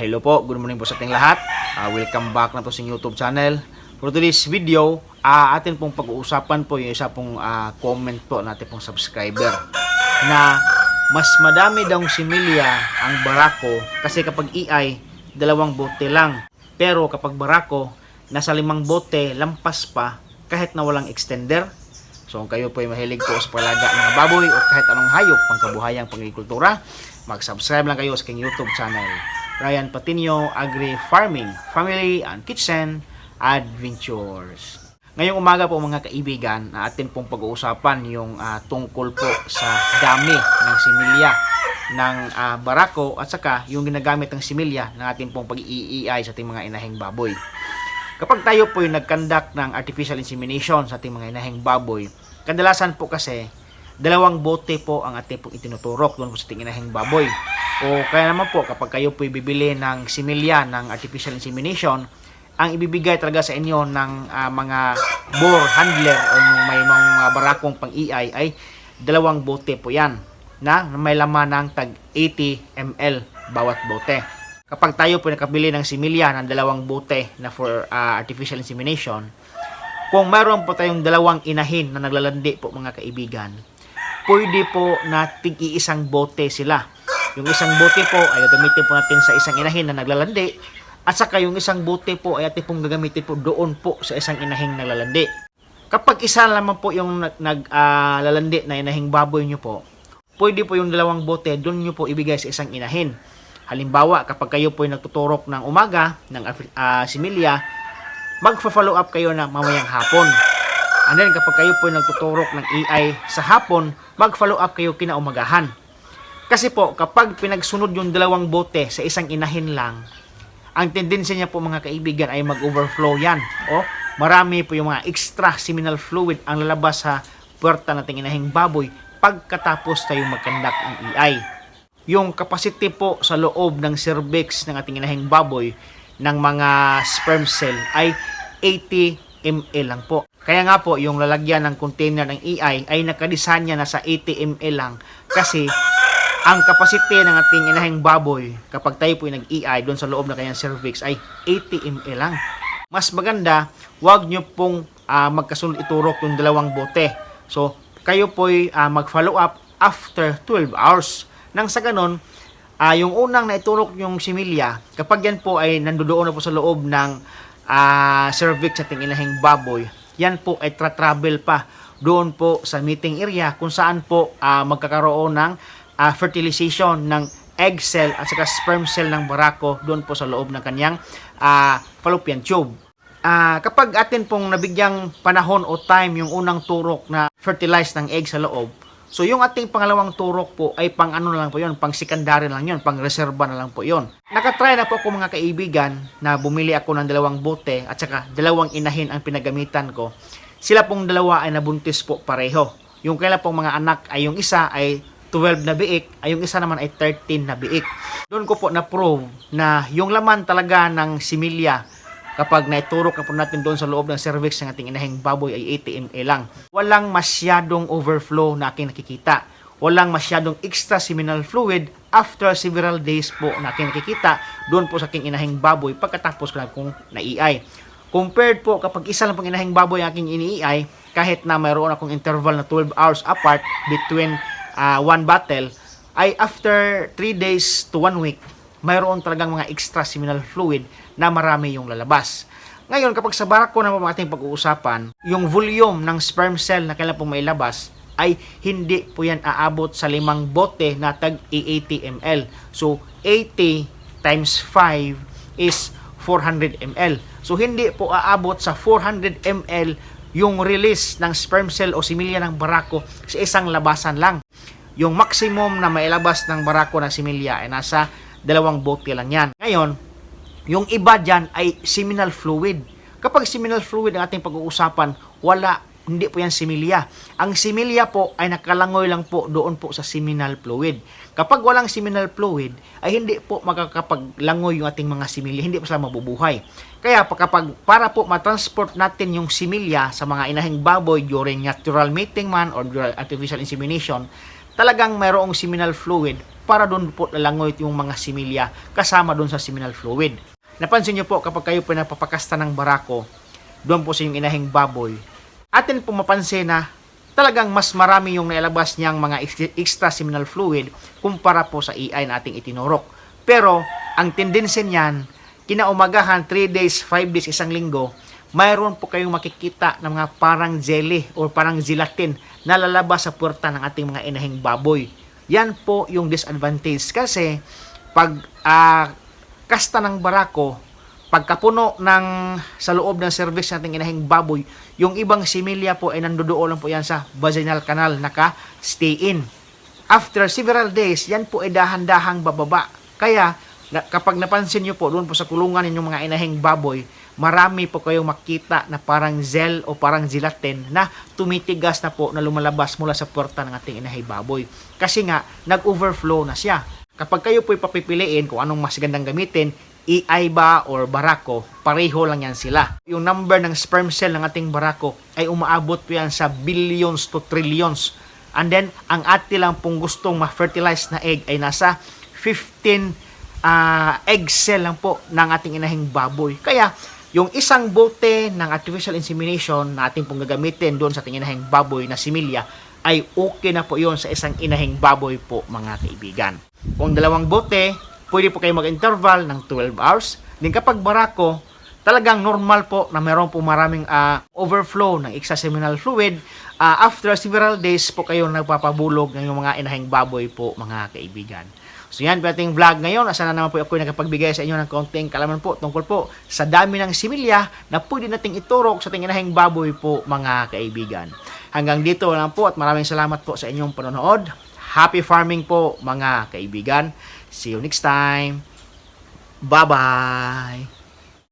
hello po, good morning po sa ating lahat. Ah, welcome back na to sa YouTube channel. For today's video, ah, atin pong pag-uusapan po yung isa pong ah, comment po natin pong subscriber na mas madami daw similya ang barako kasi kapag EI, dalawang bote lang. Pero kapag barako, nasa limang bote, lampas pa kahit na walang extender. So kung kayo po ay mahilig po sa palaga ng baboy o kahit anong hayop pangkabuhayang pangagrikultura, mag-subscribe lang kayo sa aking YouTube channel. Ryan Patinio Agri Farming, Family and Kitchen Adventures. Ngayong umaga po mga kaibigan, na atin pong pag-uusapan yung ah, tungkol po sa dami ng similya ng ah, barako at saka yung ginagamit ng similya ng ating pong pag-iiay sa ating mga inahing baboy. Kapag tayo po yung nag-conduct ng artificial insemination sa ating mga inahing baboy, kadalasan po kasi dalawang bote po ang ating pong itinuturok doon po sa ating inahing baboy. O kaya naman po kapag kayo po bibili ng similya ng artificial insemination, ang ibibigay talaga sa inyo ng ah, mga bore handler o may mga barakong pang EI ay dalawang bote po yan na may laman ng tag 80 ml bawat bote. Kapag tayo po nakabili ng similya ng dalawang bote na for ah, artificial insemination, kung mayroon po tayong dalawang inahin na naglalandi po mga kaibigan, pwede po na tig-iisang bote sila. Yung isang bote po ay gagamitin po natin sa isang inahin na naglalandi at saka yung isang bote po ay atin pong gagamitin po doon po sa isang inahing naglalandi. Kapag isa lamang po yung nag, nag ah, lalandi na inahing baboy nyo po, pwede po yung dalawang bote doon nyo po ibigay sa isang inahin. Halimbawa, kapag kayo po ay nagtuturok ng umaga ng ah, similya, magfa-follow up kayo na mamayang hapon. And then kapag kayo po ay nagtuturok ng AI sa hapon, mag-follow up kayo kinaumagahan. Kasi po, kapag pinagsunod yung dalawang bote sa isang inahin lang, ang tendency niya po mga kaibigan ay mag-overflow yan. O marami po yung mga extra seminal fluid ang lalabas sa puwerta nating inahing baboy pagkatapos tayo mag-conduct ng EI. Yung capacity po sa loob ng cervix ng ating inahing baboy ng mga sperm cell ay 80 ml lang po. Kaya nga po, yung lalagyan ng container ng EI ay nakadesign niya na sa 80 ml lang kasi ang capacity ng ating inahing baboy kapag tayo po nag-EI doon sa loob ng kanyang cervix ay 80 ml lang. Mas maganda, wag nyo pong ah, magkasunod iturok yung dalawang bote. So, kayo po ay ah, mag-follow up after 12 hours. Nang sa ganon, ah, yung unang naiturok yung similya, kapag yan po ay nandoon na po sa loob ng ah, cervix sa ating inahing baboy, yan po ay tra-travel pa doon po sa meeting area kung saan po ah, magkakaroon ng ah, fertilization ng egg cell at saka sperm cell ng barako doon po sa loob ng kanyang ah, fallopian tube. Ah, kapag atin pong nabigyang panahon o time yung unang turok na fertilize ng egg sa loob, so yung ating pangalawang turok po ay pang ano na lang po yun, pang secondary lang yun, pang reserva na lang po yun. Nakatry na po ako mga kaibigan na bumili ako ng dalawang bote at saka dalawang inahin ang pinagamitan ko. Sila pong dalawa ay nabuntis po pareho. Yung kailan pong mga anak ay yung isa ay 12 na biik, ay yung isa naman ay 13 na biik. Doon ko po na-prove na yung laman talaga ng similya kapag naiturok na po natin doon sa loob ng cervix ng ating inahing baboy ay 80 ml lang. Walang masyadong overflow na aking nakikita. Walang masyadong extra seminal fluid after several days po na aking nakikita doon po sa aking inahing baboy pagkatapos ko na kung na-EI. Compared po kapag isa lang pong inahing baboy ang aking ini-EI, kahit na mayroon akong interval na 12 hours apart between ah, one battle, ay after 3 days to 1 week, mayroon talagang mga extra seminal fluid na marami yung lalabas. Ngayon, kapag sa barako na ating pag-uusapan, yung volume ng sperm cell na kailan pong mailabas ay hindi po yan aabot sa limang bote na tag 80 ml. So, 80 times 5 is 400 ml. So, hindi po aabot sa 400 ml yung release ng sperm cell o similya ng barako sa isang labasan lang. Yung maximum na mailabas ng barako na similya ay nasa dalawang bote lang yan. Ngayon, yung iba dyan ay seminal fluid. Kapag seminal fluid ang ating pag-uusapan, wala, hindi po yan similya. Ang similya po ay nakalangoy lang po doon po sa seminal fluid. Kapag walang seminal fluid, ay hindi po makakapaglangoy yung ating mga similya, hindi po sila mabubuhay. Kaya pa- kapag para po matransport natin yung similya sa mga inahing baboy during natural mating man or artificial insemination, talagang mayroong seminal fluid para doon po lalangoy yung mga similya kasama doon sa seminal fluid. Napansin niyo po kapag kayo po napapakasta ng barako, doon po sa yung inahing baboy, atin po mapansin na talagang mas marami yung nailabas niyang mga ex- extra seminal fluid kumpara po sa EI na ating itinurok. Pero, ang tendency niyan, kinaumagahan, 3 days, 5 days, isang linggo, mayroon po kayong makikita ng mga parang jelly or parang gelatin na lalabas sa puwerta ng ating mga inahing baboy. Yan po yung disadvantage kasi pag ah, kasta ng barako, pagkapuno ng sa loob ng service nating inahing baboy, yung ibang similya po ay nandoon lang po yan sa vaginal canal, naka-stay in. After several days, yan po ay dahan-dahang bababa. Kaya, kapag napansin nyo po doon po sa kulungan ninyong mga inahing baboy, marami po kayong makita na parang gel o parang gelatin na tumitigas na po na lumalabas mula sa puerta ng ating inahay baboy. Kasi nga, nag-overflow na siya. Kapag kayo po'y papipiliin kung anong mas gandang gamitin, EI ba or barako, pareho lang yan sila. Yung number ng sperm cell ng ating barako ay umaabot po yan sa billions to trillions. And then, ang ati lang pong gustong ma-fertilize na egg ay nasa 15 ah, egg cell lang po ng ating inahing baboy. Kaya, yung isang bote ng artificial insemination na ating pong gagamitin doon sa ating inahing baboy na similya ay okay na po yon sa isang inahing baboy po mga kaibigan. Kung dalawang bote, pwede po kayo mag-interval ng 12 hours. Din kapag barako, talagang normal po na meron po maraming ah, overflow ng extraseminal fluid. Ah, after several days po kayo nagpapabulog ng mga inahing baboy po mga kaibigan. So yan po ating vlog ngayon. Asa na naman po ako nakapagbigay sa inyo ng konting kalaman po tungkol po sa dami ng similya na pwede nating iturok sa ating inahing baboy po mga kaibigan. Hanggang dito lang po at maraming salamat po sa inyong panonood. Happy farming po mga kaibigan. See you next time. Bye-bye.